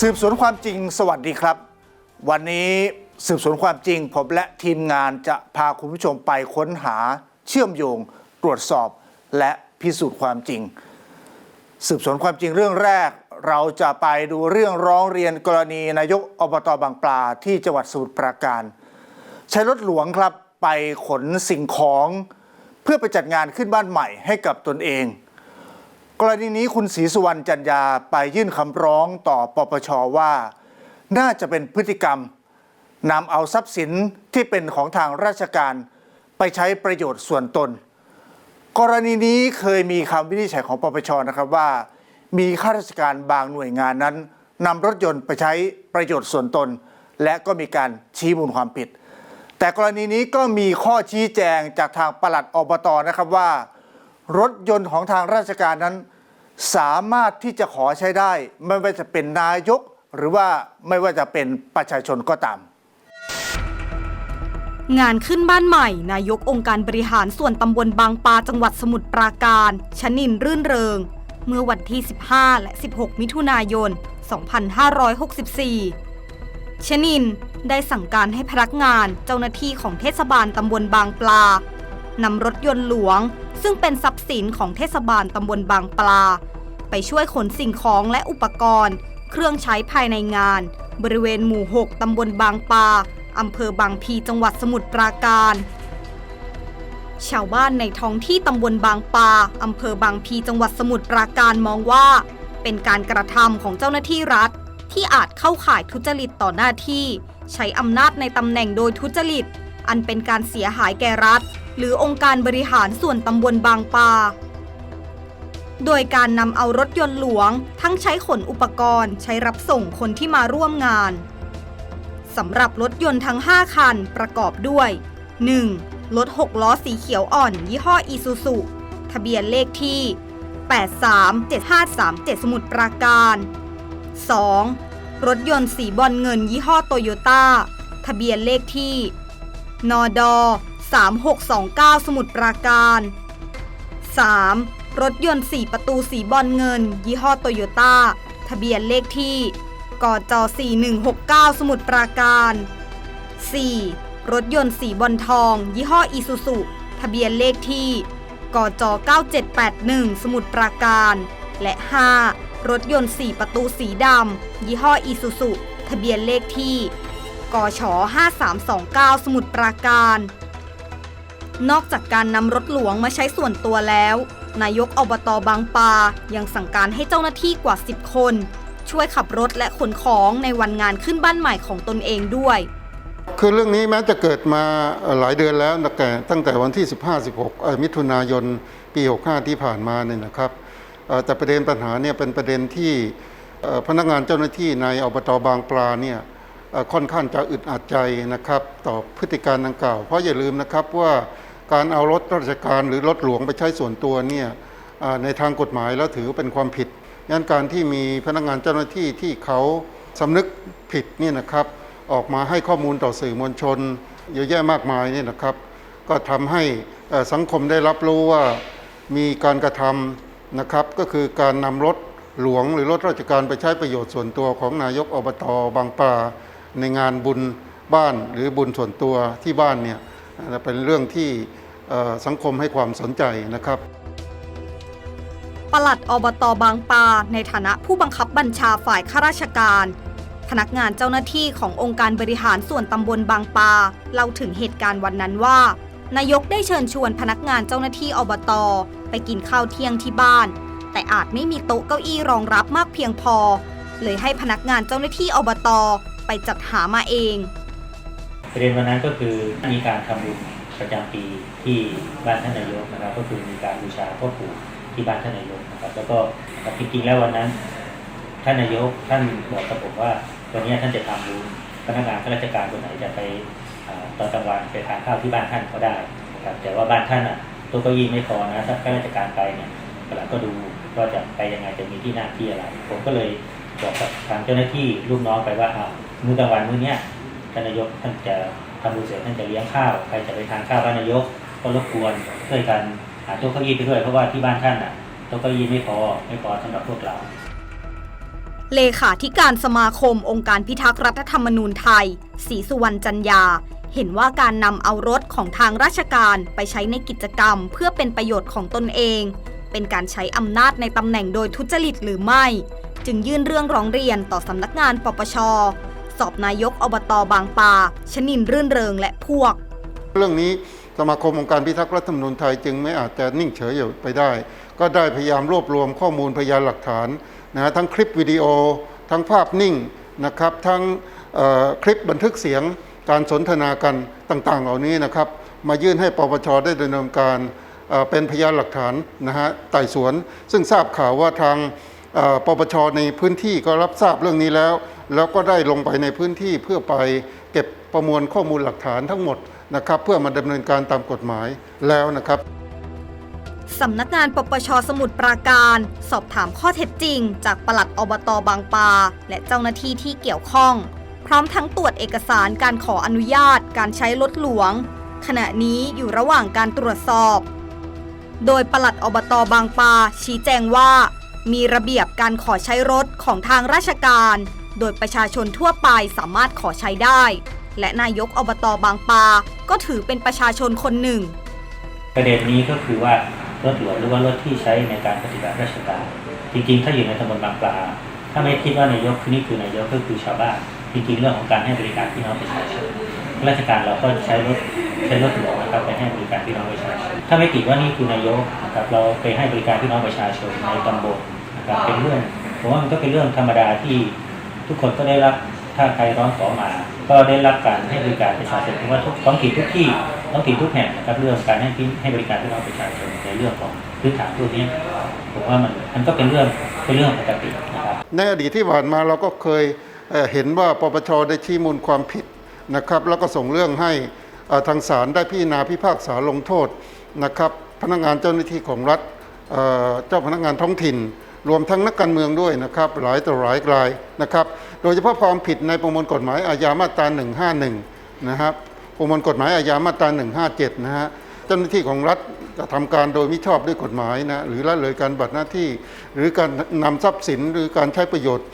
สืบสวนความจริงสวัสดีครับ วันนี้สืบสวนความจริง ผมและทีมงานจะพาคุณผู้ชมไปค้นหาเชื่อมโยง ตรวจสอบและพิสูจน์ความจริง สืบสวนความจริงเรื่องแรก เราจะไปดูเรื่องร้องเรียนกรณีนายกอบตบางปลาที่จังหวัดสมุทรปราการ ใช้รถหลวงครับไปขนสิ่งของ เพื่อไปจัดงานขึ้นบ้านใหม่ให้กับตนเอง กรณีนี้คุณศรีสุวรรณจันยาไปยื่นคำร้องต่อปปชว่า น่าจะเป็นพฤติกรรมนำเอาทรัพย์สินที่เป็นของทางราชการไปใช้ประโยชน์ส่วนตน กรณีนี้เคยมีคำวินิจฉัยของปปชนะครับว่า มีข้าราชการบางหน่วยงานนั้นนำรถยนต์ไปใช้ประโยชน์ส่วนตน และก็มีการชี้มูลความผิด แต่กรณีนี้ก็มีข้อชี้แจงจากทางปลัดอบตนะครับว่า รถยนต์ของทางราชการนั้น สามารถที่จะขอใช้ได้ ไม่ว่าจะเป็นนายก หรือว่าไม่ว่าจะเป็นประชาชนก็ตาม งานขึ้นบ้านใหม่ นายกองค์การบริหารส่วนตำบลบางปลาจังหวัดสมุทรปราการชนินรื่นเริง เมื่อวันที่ 15 และ 16 มิถุนายน 2564ชนินได้สั่งการให้พนักงานเจ้าหน้าที่ของเทศบาลตำบลบางปลานำรถยนต์หลวง ซึ่งเป็นทรัพย์สินของเทศบาลตำบลบางปลา ไปช่วยขนสิ่งของและอุปกรณ์ เครื่องใช้ภายในงาน บริเวณหมู่ 6ตำบลบางปลาอำเภอบางพีจังหวัดสมุทรปราการ ชาวบ้านในท้องที่ตำบลบางปลาอำเภอบางพีจังหวัดสมุทรปราการมองว่า เป็นการกระทำของเจ้าหน้าที่รัฐ ที่อาจเข้าข่ายทุจริตต่อหน้าที่ ใช้อำนาจในตำแหน่งโดยทุจริต อันเป็นการเสียหายแก่รัฐ หรือองค์การบริหารส่วนตำบลบางปา โดยการนำเอารถยนต์หลวง ทั้งใช้ขนอุปกรณ์ใช้รับส่งคนที่มาร่วมงานสำหรับรถยนต์ทั้ง 5 คันประกอบด้วย 1. รถ 6 ล้อสีเขียวอ่อน ยี่ห้ออีซูซุทะเบียนเลขที่ 837537 สมุทรปราการ 2. รถยนต์สีบอลเงินยี่ห้อโตโยต้า ทะเบียนเลขที่ นอดอ 3629 สมุทรปราการ 3. รถยนต์ 4 ประตูสีบอลเงิน ยี่ห้อโตโยต้า ทะเบียนเลขที่กจ4169 สมุทรปราการ 4. รถยนต์สีบอลทอง ยี่ห้ออีซูซุทะเบียนเลขที่กจ9781 สมุทรปราการ และ 5. รถยนต์ 4 ประตูสีดำ ยี่ห้ออีซูซุทะเบียนเลขที่กช5329 สมุทรปราการ นอกจากการนำรถหลวงมาใช้ส่วนตัวแล้ว นายกอบตบางปายังสั่งการให้เจ้าหน้าที่กว่า 10 คน ช่วยขับรถและขนของในวันงานขึ้นบ้านใหม่ของตนเองด้วย คือเรื่องนี้แม้จะเกิดมาหลายเดือนแล้วตั้งแต่ตั้งแต่วันที่ 15-16 มิถุนายนปี 65 ที่ผ่านมาเนี่ยนะครับแต่ประเด็นปัญหาเนี่ยเป็นประเด็นที่พนักงานเจ้าหน้าที่ในอบตบางปลาเนี่ยค่อนข้างจะอึดอัดใจนะครับ ต่อพฤติการดังกล่าว เพราะอย่าลืมนะครับว่า การเอารถราชการหรือรถหลวงไปใช้ส่วนตัวเนี่ยในทางกฎหมายแล้วถือเป็นความผิดงั้นการที่มีพนักงานเจ้าหน้าที่ที่เขาสำนึกผิดนี่นะครับ ออกมาให้ข้อมูลต่อสื่อมวลชน เยอะแยะมากมายนี่นะครับ ก็ทำให้สังคมได้รับรู้ว่ามีการกระทำนะครับ ก็คือการนำรถหลวงหรือรถราชการไปใช้ประโยชน์ส่วนตัวของนายกอบตบางปลาในงานบุญบ้านหรือบุญส่วนตัวที่บ้านเนี่ย เป็นเรื่องที่สังคมให้ความสนใจนะครับปลัดอบตบางปาในฐานะผู้บังคับบัญชาฝ่ายข้าราชการ พนักงานเจ้าหน้าที่ขององค์การบริหารส่วนตำบลบางปาเล่าถึงเหตุการณ์วันนั้นว่า นายกได้เชิญชวนพนักงานเจ้าหน้าที่อบต ไปกินข้าวเที่ยงที่บ้าน แต่อาจไม่มีโต๊ะเก้าอี้รองรับมากเพียงพอ เลยให้พนักงานเจ้าหน้าที่อบต ไปจัดหามาเอง ประเด็นวันนั้นก็คือมีการทำบุญประจำปีที่บ้านท่านนายกนะครับ ก็คือมีการบูชาพ่อปู่ที่บ้านท่านนายกนะครับ แล้วก็จริงๆแล้ววันนั้น ท่านนายกท่านบอกกับผมว่าวันนี้ท่านจะทำบุญพนักงานข้าราชการคนไหนจะไปอตอนกลางวันไปทานข้าวที่บ้านท่านก็ได้นะครับแต่ว่าบ้านท่านอะตัวเก้าอี้ไม่พอนะถ้าข้าราชการไปเนี่ยกลังก็ดูว่าจะไปยังไงจะมีที่นั่งที่อะไร ผมก็เลยบอกกับทางเจ้าหน้าที่ลูกน้องไปว่าอ่ามื้อกลางวันมื้อเนี้ย ท่านนายกท่านจะทำบุญเสร็จท่านจะเลี้ยงข้าวใครจะไปทานข้าวบ้านนายกก็รบกวนช่วยกันหาโต๊ะเก้าอี้ไปด้วยเพราะว่าที่บ้านท่านอะโต๊ะเก้าอี้ไม่พอไม่พอสำหรับพวกเรา เลขาธิการสมาคมองค์การพิทักษ์รัฐธรรมนูญไทยศรีสุวรรณจันยา เห็นว่าการนำเอารถของทางราชการไปใช้ในกิจกรรม เพื่อเป็นประโยชน์ของตนเอง เป็นการใช้อำนาจในตำแหน่งโดยทุจริตหรือไม่ จึงยื่นเรื่องร้องเรียนต่อสำนักงานปปช สอบนายกอบตบางปา ชนินรื่นเริงและพวก เรื่องนี้สมาคมองค์การพิทักษ์รัฐธรรมนูญไทยจึงไม่อาจจะนิ่งเฉยอยู่ไปได้ ก็ได้พยายามรวบรวมข้อมูลพยานหลักฐานนะฮะทั้งคลิปวิดีโอ ทั้งภาพนิ่งนะครับทั้งคลิปบันทึกเสียงการสนทนากันต่างๆ เหล่านี้นะครับ มายื่นให้ปปชได้ดำเนินการเเป็นพยานหลักฐานนะฮะไต่สวน ซึ่งทราบข่าวว่าทางปปชในพื้นที่ก็รับทราบเรื่องนี้แล้ว แล้วก็ได้ลงไปในพื้นที่เพื่อไปเก็บประมวลข้อมูลหลักฐานทั้งหมดนะครับเพื่อมาดำเนินการตามกฎหมายแล้วนะครับสำนักงานปปชสมุทรปราการ สอบถามข้อเท็จจริง จากปลัดอบตบางปา และเจ้าหน้าที่ที่เกี่ยวข้อง พร้อมทั้งตรวจเอกสารการขออนุญาตการใช้รถหลวง ขณะนี้อยู่ระหว่างการตรวจสอบ โดยปลัดอบตบางปาชี้แจงว่า มีระเบียบการขอใช้รถของทางราชการ โดยประชาชนทั่วไปสามารถขอใช้ได้ และนายกอบตบางปา ก็ถือเป็นประชาชนคนหนึ่ง ประเด็นนี้ก็คือว่ารถหลวงหรือว่ารถที่ใช้ในการปฏิบัติราชการ จริงๆ ถ้าอยู่ในตำบลบางปลา ถ้าไม่คิดว่านายกคือนี่คือนายกก็คือชาวบ้าน จริงๆ เรื่องของการให้บริการพี่น้องประชาชนราชการเราก็ใช้รถใช้รถหลวงนะครับไปให้บริการพี่น้องประชาชน ถ้าไม่ติดว่านี่คือนายกนะครับเราไปให้บริการพี่น้องประชาชนในตำบลนะครับเป็นเรื่องผมว่ามันก็เป็นเรื่องธรรมดาที่ ทุกคนก็ได้รับถ้าใครร้องขอมา ก็ได้รับการให้บริการประชาชนเพราะว่าท้องถิ่นทุกที่ท้องถิ่นทุกแห่งนะครับเรื่องการให้พี่ให้บริการพี่น้องประชาชนในเรื่องของพื้นฐานพวกนี้ผมว่ามันมันก็เป็นเรื่องเป็นเรื่องปกตินะครับในอดีตที่ผ่านมาเราก็เคยเห็นว่าปปชได้ชี้มูลความผิดนะครับแล้วก็ส่งเรื่องให้ทางศาลได้พิจารณาพิพากษาลงโทษนะครับพนักงานเจ้าหน้าที่ของรัฐเอ่อเจ้าพนักงานท้องถิ่น รวมทั้งนักการเมืองด้วยนะครับหลายต่อหลายรายนะครับ โดยเฉพาะความผิดในประมวลกฎหมายอาญามาตรา 151 นะครับประมวลกฎหมายอาญามาตรา 157 นะฮะเจ้าหน้าที่ของรัฐกระทำการโดยมิชอบด้วยกฎหมายนะหรือละเลยการบัตรหน้าที่ หรือการนำทรัพย์สินหรือการใช้ประโยชน์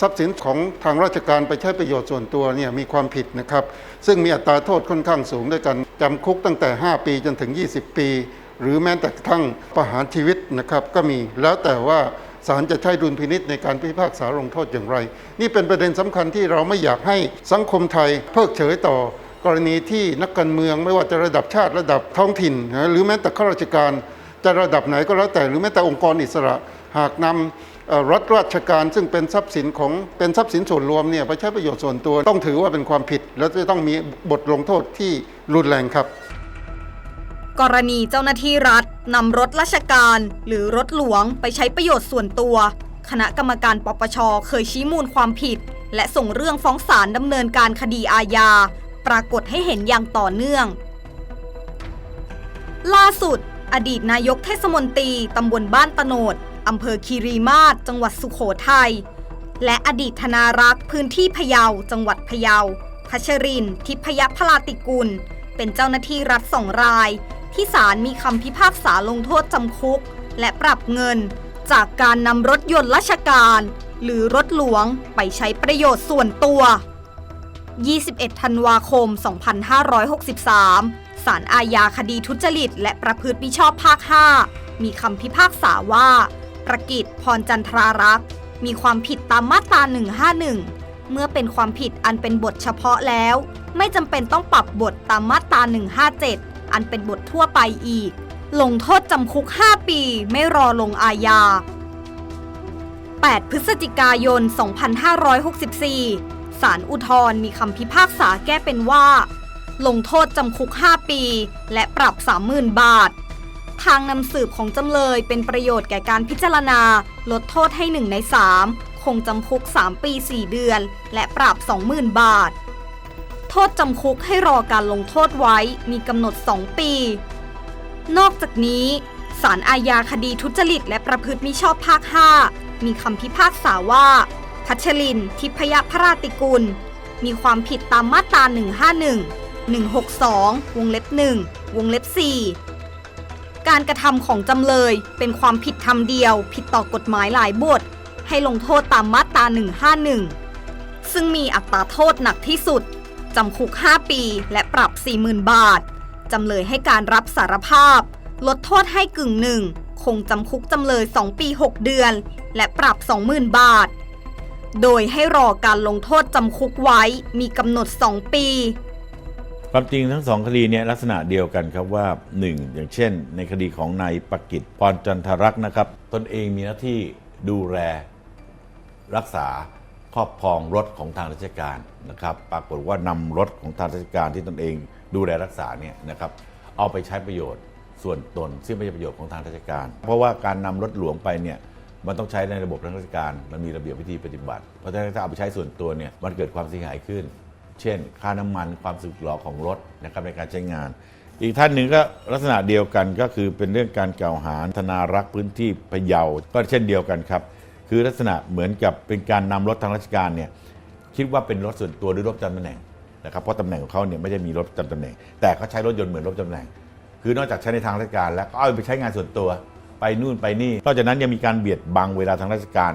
ทรัพย์สินของทางราชการไปใช้ประโยชน์ส่วนตัวเนี่ยมีความผิดนะครับ ซึ่งมีอัตราโทษค่อนข้างสูงด้วยกันจำคุกตั้งแต่ 5 ปีจนถึง 20 ปี หรือแม้แต่กระทั่งประหารชีวิตนะครับก็มีแล้วแต่ว่าศาลจะใช้ดุลพินิษในการพิพากษาลงโทษอย่างไร นี่เป็นประเด็นสำคัญที่เราไม่อยากให้สังคมไทยเพิกเฉยต่อกรณีที่นักการเมืองไม่ว่าจะระดับชาติระดับท้องถิ่น หรือแม้แต่ข้าราชการจะระดับไหนก็แล้วแต่หรือแม้แต่องค์กรอิสระหากนำเอ่อรัฐราชการซึ่งเป็นทรัพย์สินของเป็นทรัพย์สินส่วนรวมเนี่ยไปใช้ประโยชน์ส่วนตัวต้องถือว่าเป็นความผิด แล้วจะต้องมีบทลงโทษที่รุนแรงครับ กรณีเจ้าหน้าที่รัฐนำรถราชการ หรือรถหลวงไปใช้ประโยชน์ส่วนตัว คณะกรรมการปปชเคยชี้มูลความผิด และส่งเรื่องฟ้องศาลดำเนินการคดีอาญา ปรากฏให้เห็นอย่างต่อเนื่อง ล่าสุด อดีตนายกเทศมนตรีตำบลบ้านตโนดอำเภอคีรีมาศจังหวัดสุโขทัยและอดีตธนารักษ์พื้นที่พะเยาจังหวัดพะเยาพัชรินทร์ทิพยพลาติกุล เป็นเจ้าหน้าที่รัฐสองราย ที่ศาลมีคำพิพากษาลงโทษจำคุก และปรับเงิน จากการนำรถยนต์ราชการ หรือรถหลวงไปใช้ประโยชน์ส่วนตัว 21 ธันวาคม 2563 ศาลอาญาคดีทุจริต และประพฤติมิชอบภาค 5 มีคำพิพากษาว่าประกิตพรจันทรารักษ์มีความผิดตามมาตรา 151 เมื่อเป็นความผิดอันเป็นบทเฉพาะแล้ว ไม่จำเป็นต้องปรับบทตามมาตรา 157 อันเป็นบททั่วไปอีก ลงโทษจำคุก 5 ปีไม่รอลงอาญา 8 พฤศจิกายน 2564 ศาลอุทธรณ์มีคำพิพากษาแก้เป็นว่า ลงโทษจำคุก 5 ปี และปรับ 30,000 บาท ทางนำสืบของจำเลยเป็นประโยชน์แก่การพิจารณา ลดโทษให้ 1 ใน 3 คงจำคุก 3 ปี 4 เดือน และปรับ 20,000 บาท ทษจำคุกให้รอการลงโทษไว้มีกำหนด 2 ปี นอกจากนี้ศาลอาญาคดีทุจริตและประพฤติมิชอบภาค 5 มีคำพิพากษาว่า พัชริน ทิพยพราติกุล มีความผิดตามมาตรา 151 162 วงเล็บ 1 วงเล็บ 4 การกระทำของจำเลยเป็นความผิดทำเดียว ผิดต่อกฎหมายหลายบท ให้ลงโทษตามมาตรา 151 ซึ่งมีอัตราโทษหนักที่สุด จำคุก 5 ปี และปรับ 40,000 บาท จำเลยให้การรับสารภาพ ลดโทษให้กึ่งหนึ่ง คงจำคุกจำเลย 2 ปี 6 เดือน และปรับ 20,000 บาท โดยให้รอการลงโทษจำคุกไว้มีกำหนด 2 ปี ความจริงทั้งสองคดีเนี่ยลักษณะเดียวกันครับว่า 1. อย่างเช่น ในคดีของนายปกิจปอนจันทรักษ์นะครับ ตนเองมีหน้าที่ดูแลรักษา ครอบครองรถของทางราชการนะครับ ปรากฏว่านำรถของทางราชการที่ตนเองดูแลรักษาเนี่ยนะครับเอาไปใช้ประโยชน์ส่วนตน ซึ่งไม่ใช่ประโยชน์ของทางราชการ เพราะว่าการนำรถหลวงไปเนี่ยมันต้องใช้ในระบบทางราชการมันมีระเบียบวิธีปฏิบัติ เพราะฉะนั้นถ้าเอาไปใช้ส่วนตัวเนี่ยมันเกิดความเสียหายขึ้น เช่น ค่าน้ำมันความสึกหรอของรถนะครับในการใช้งาน อีกท่านหนึ่งก็ลักษณะเดียวกันก็คือเป็นเรื่องการกล่าวหาธนารักษ์พื้นที่พะเยาก็เช่นเดียวกันครับ คือลักษณะเหมือนกับเป็นการนำรถทางราชการเนี่ยคิดว่าเป็นรถส่วนตัวหรือรถจำตำแหน่งนะครับเพราะตำแหน่งของเขาเนี่ยไม่ได้มีรถจำตำแหน่ง แต่เขาใช้รถยนต์เหมือนรถจำตำแหน่ง คือนอกจากใช้ในทางราชการ แล้วก็เอาไปใช้งานส่วนตัวไปนู่นไปนี่นอกจากนั้นยังมีการเบียดบังเวลาทางราชการ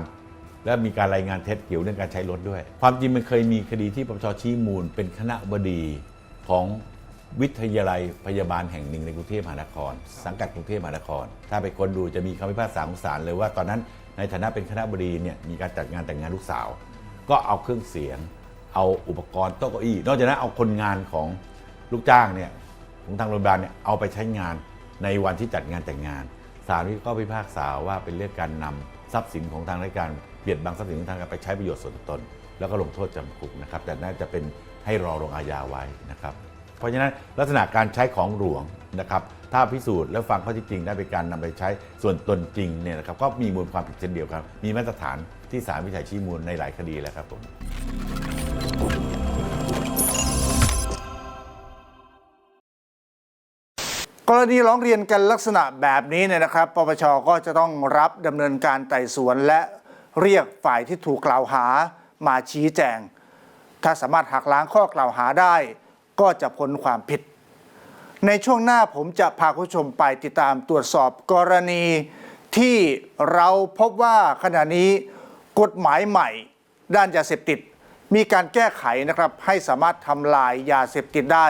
และมีการรายงานเท็จเกี่ยวเรื่องการใช้รถด้วย ความจริงมันเคยมีคดีที่ปปชชี้มูล เป็นคณะบดีของวิทยาลัยพยาบาลแห่งหนึ่งในกรุงเทพมหานคร สังกัดกรุงเทพมหานคร ถ้าไปคนดูจะมีคำพิพากษาของศาลเลยว่าตอนนั้น ในฐานะเป็นคณะบดีเนี่ยมีการจัดงานแต่งงานลูกสาว ก็เอาเครื่องเสียง เอาอุปกรณ์โต๊ะเก้าอี้นอกจากนั้นเอาคนงานของลูกจ้างเนี่ยของทางโรงพยาบาลเนี่ยเอาไปใช้งานในวันที่จัดงานแต่งงานศาลก็พิพากษาว่าเป็นเรื่องการนำทรัพย์สินของทางราชการเบียดบังทรัพย์สินของทางการไปใช้ประโยชน์ส่วนตน แล้วก็ลงโทษจำคุกนะครับ แต่น่าจะเป็นให้รอลงอาญาไว้นะครับ เพราะฉะนั้นลักษณะการใช้ของหลวงนะครับถ้าพิสูจน์แล้วฟังข้อที่จริงได้เป็นการนำไปใช้ส่วนตนจริงเนี่ยนะครับก็มีมูลความผิดเช่นเดียวกัน มีมาตรฐานที่ศาลวิจัยชี้มูลในหลายคดีแล้วครับผมกรณีร้องเรียนกันลักษณะแบบนี้เนี่ยนะครับ ปปชก็จะต้องรับดำเนินการไต่สวนและเรียกฝ่ายที่ถูกกล่าวหามาชี้แจง ถ้าสามารถหักล้างข้อกล่าวหาได้ ก็จะพ้นความผิด ในช่วงหน้าผมจะพาคุณผู้ชมไปติดตามตรวจสอบกรณีที่เราพบว่าขณะนี้กฎหมายใหม่ ด้านยาเสพติด มีการแก้ไขนะครับให้สามารถทำลายยาเสพติดได้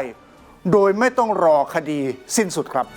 โดยไม่ต้องรอคดีสิ้นสุดครับ